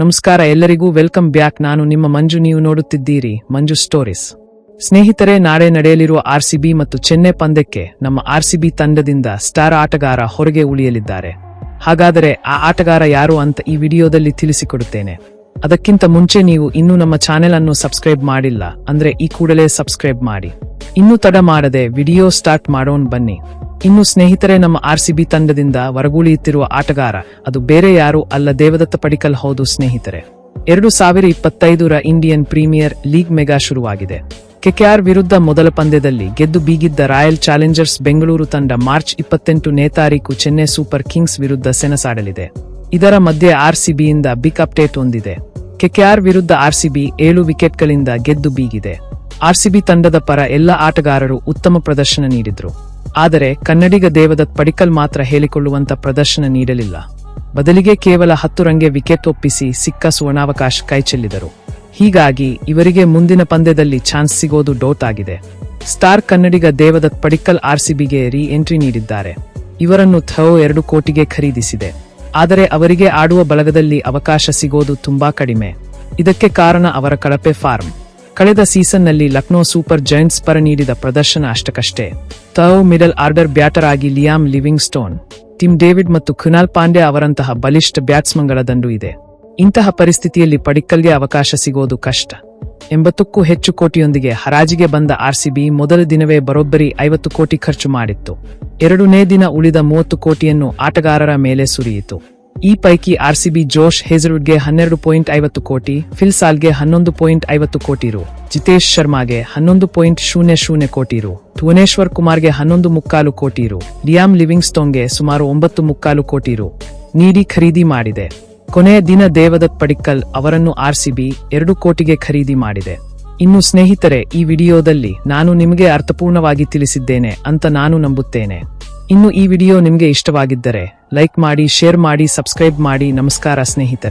ನಮಸ್ಕಾರ, ಎಲ್ಲರಿಗೂ welcome back. ನಾನು ನಿಮ್ಮ ಮಂಜು, ನೀವು ನೋಡುತ್ತಿದ್ದೀರಿ ಮಂಜು ಸ್ಟೋರೀಸ್. ಸ್ನೇಹಿತರೆ, ನಾಳೆ ನಡೆಯಲಿರುವ ಆರ್ಸಿಬಿ ಮತ್ತು ಚೆನ್ನೈ ಪಂದ್ಯಕ್ಕೆ ನಮ್ಮ ಆರ್ಸಿಬಿ ತಂಡದಿಂದ ಸ್ಟಾರ್ ಆಟಗಾರ ಹೊರಗೆ ಉಳಿಯಲಿದ್ದಾರೆ. ಹಾಗಾದರೆ ಆ ಆಟಗಾರ ಯಾರು ಅಂತ ಈ ವಿಡಿಯೋದಲ್ಲಿ ತಿಳಿಸಿಕೊಡುತ್ತೇನೆ. ಅದಕ್ಕಿಂತ ಮುಂಚೆ ನೀವು ಇನ್ನೂ ನಮ್ಮ ಚಾನೆಲ್ ಅನ್ನು ಸಬ್ಸ್ಕ್ರೈಬ್ ಮಾಡಿಲ್ಲ, ಅಂದ್ರೆ ಈ ಕೂಡಲೇ ಸಬ್ಸ್ಕ್ರೈಬ್ ಮಾಡಿ. ಇನ್ನೂ ತಡ ಮಾಡದೆ ವಿಡಿಯೋ ಸ್ಟಾರ್ಟ್ ಮಾಡೋಣ ಬನ್ನಿ. ಇನ್ನು ಸ್ನೇಹಿತರೆ, ನಮ್ಮ ಆರ್ ಸಿಬಿ ತಂಡದಿಂದ ಹೊರಗುಳಿಯುತ್ತಿರುವ ಆಟಗಾರ, ಅದು ಬೇರೆ ಯಾರು ಅಲ್ಲ, ದೇವದತ್ತ ಪಡಿಕಲ್ ಹೌದು ಸ್ನೇಹಿತರೆ. ಎರಡು ಸಾವಿರ ಇಪ್ಪತ್ತೈದರ ಇಂಡಿಯನ್ ಪ್ರೀಮಿಯರ್ ಲೀಗ್ ಮೆಗಾ ಶುರುವಾಗಿದೆ. ಕೆಕೆಆರ್ ವಿರುದ್ಧ ಮೊದಲ ಪಂದ್ಯದಲ್ಲಿ ಗೆದ್ದು ಬೀಗಿದ್ದ ರಾಯಲ್ ಚಾಲೆಂಜರ್ಸ್ ಬೆಂಗಳೂರು ತಂಡ ಮಾರ್ಚ್ ಇಪ್ಪತ್ತೆಂಟನೇ ತಾರೀಕು ಚೆನ್ನೈ ಸೂಪರ್ ಕಿಂಗ್ಸ್ ವಿರುದ್ಧ ಸೆಣಸಾಡಲಿದೆ. ಇದರ ಮಧ್ಯೆ ಆರ್ ಸಿಬಿಯಿಂದ ಬಿಗ್ ಅಪ್ಡೇಟ್ ಹೊಂದಿದೆ ಕೆಕೆಆರ್ ವಿರುದ್ಧ ಆರ್ ಸಿಬಿ ಏಳು ವಿಕೆಟ್ಗಳಿಂದ ಗೆದ್ದು ಬೀಗಿದೆ. ಆರ್ಸಿಬಿ ತಂಡದ ಪರ ಎಲ್ಲ ಆಟಗಾರರು ಉತ್ತಮ ಪ್ರದರ್ಶನ ನೀಡಿದ್ರು. ಆದರೆ ಕನ್ನಡಿಗ ದೇವದತ್ ಪಡಿಕಲ್ ಮಾತ್ರ ಹೇಳಿಕೊಳ್ಳುವಂತ ಪ್ರದರ್ಶನ ನೀಡಲಿಲ್ಲ. ಬದಲಿಗೆ ಕೇವಲ ಹತ್ತು ರಂಗೆ ವಿಕೆಟ್ ಒಪ್ಪಿಸಿ ಸಿಕ್ಕ ಸುವರ್ಣಾವಕಾಶ ಕೈಚೆಲ್ಲಿದರು ಹೀಗಾಗಿ ಇವರಿಗೆ ಮುಂದಿನ ಪಂದ್ಯದಲ್ಲಿ ಚಾನ್ಸ್ ಸಿಗೋದು ಡೌಟ್ ಆಗಿದೆ. ಸ್ಟಾರ್ ಕನ್ನಡಿಗ ದೇವದತ್ ಪಡಿಕ್ಕಲ್ ಆರ್ಸಿಬಿಗೆ ರೀ ಎಂಟ್ರಿ ನೀಡಿದ್ದಾರೆ. ಇವರನ್ನು ಥೋ ಎರಡು ಕೋಟಿಗೆ ಖರೀದಿಸಿದೆ. ಆದರೆ ಅವರಿಗೆ ಆಡುವ ಬಳಗದಲ್ಲಿ ಅವಕಾಶ ಸಿಗೋದು ತುಂಬಾ ಕಡಿಮೆ. ಇದಕ್ಕೆ ಕಾರಣ ಅವರ ಕಳಪೆ ಫಾರ್ಮ್. ಕಳೆದ ಸೀಸನ್ನಲ್ಲಿ ಲಕ್ನೋ ಸೂಪರ್ ಜೈಂಟ್ಸ್ ಪರ ನೀಡಿದ ಪ್ರದರ್ಶನ ಅಷ್ಟಕ್ಕಷ್ಟೇ. ತಾವು ಮಿಡಲ್ ಆರ್ಡರ್ ಬ್ಯಾಟರ್ ಆಗಿ Liam Livingstone Tim David ಮತ್ತು ಖುನಾಲ್ ಪಾಂಡೆ ಅವರಂತಹ ಬಲಿಷ್ಠ ಬ್ಯಾಟ್ಸ್ಮನ್ಗಳ ದಂಡು ಇದೆ. ಇಂತಹ ಪರಿಸ್ಥಿತಿಯಲ್ಲಿ ಪಡಿಕ್ಕಲ್ಗೆ ಅವಕಾಶ ಸಿಗೋದು ಕಷ್ಟ. ಎಂಬತ್ತಕ್ಕೂ ಹೆಚ್ಚು ಕೋಟಿಯೊಂದಿಗೆ ಹರಾಜಿಗೆ ಬಂದ ಆರ್ಸಿಬಿ ಮೊದಲ ದಿನವೇ ಬರೋಬ್ಬರಿ ಐವತ್ತು ಕೋಟಿ ಖರ್ಚು ಮಾಡಿತ್ತು. ಎರಡನೇ ದಿನ ಉಳಿದ ಮೂವತ್ತು ಕೋಟಿಯನ್ನು ಆಟಗಾರರ ಮೇಲೆ ಸುರಿಯಿತು. ಈ ಪೈಕಿ ಆರ್ಸಿಬಿ ಜೋಶ್ ಹೇಜಲ್ವುಡ್ಗೆ ಹನ್ನೆರಡು ಪಾಯಿಂಟ್ ಐವತ್ತು ಕೋಟಿ, ಫಿಲ್ ಸಾಲ್ಗೆ ಹನ್ನೊಂದು ಪಾಯಿಂಟ್ ಐವತ್ತು ಕೋಟಿ ರು, ಜಿತೇಶ್ ಶರ್ಮಾಗೆ ಹನ್ನೊಂದು ಪಾಯಿಂಟ್ ಶೂನ್ಯ ಶೂನ್ಯ ಕೋಟಿ ರು, ಭುವನೇಶ್ವರ್ ಕುಮಾರ್ಗೆ ಹನ್ನೊಂದು ಮುಕ್ಕಾಲು ಕೋಟಿ ರು ಲಿಯಾಮ್ ಲಿವಿಂಗ್ಸ್ಟೋನ್ಗೆ ಸುಮಾರು ಒಂಬತ್ತು ಮುಕ್ಕಾಲು ಕೋಟಿ ರು ನೀಡಿ ಖರೀದಿ ಮಾಡಿದೆ. ಕೊನೆಯ ದಿನ ದೇವದತ್ ಪಡಿಕ್ಕಲ್ ಅವರನ್ನು ಆರ್ಸಿಬಿ ಎರಡು ಕೋಟಿಗೆ ಖರೀದಿ ಮಾಡಿದೆ. ಇನ್ನು ಸ್ನೇಹಿತರೆ, ಈ ವಿಡಿಯೋದಲ್ಲಿ ನಾನು ನಿಮಗೆ ಅರ್ಥಪೂರ್ಣವಾಗಿ ತಿಳಿಸಿದ್ದೇನೆ ಅಂತ ನಾನು ನಂಬುತ್ತೇನೆ. ಇನ್ನು ಈ ವಿಡಿಯೋ ನಿಮಗೆ ಇಷ್ಟವಾಗಿದ್ದರೆ ಲೈಕ್ ಮಾಡಿ ಶೇರ್ ಮಾಡಿ ಸಬ್ಸ್ಕ್ರೈಬ್ ಮಾಡಿ. ನಮಸ್ಕಾರ ಸ್ನೇಹಿತರೆ.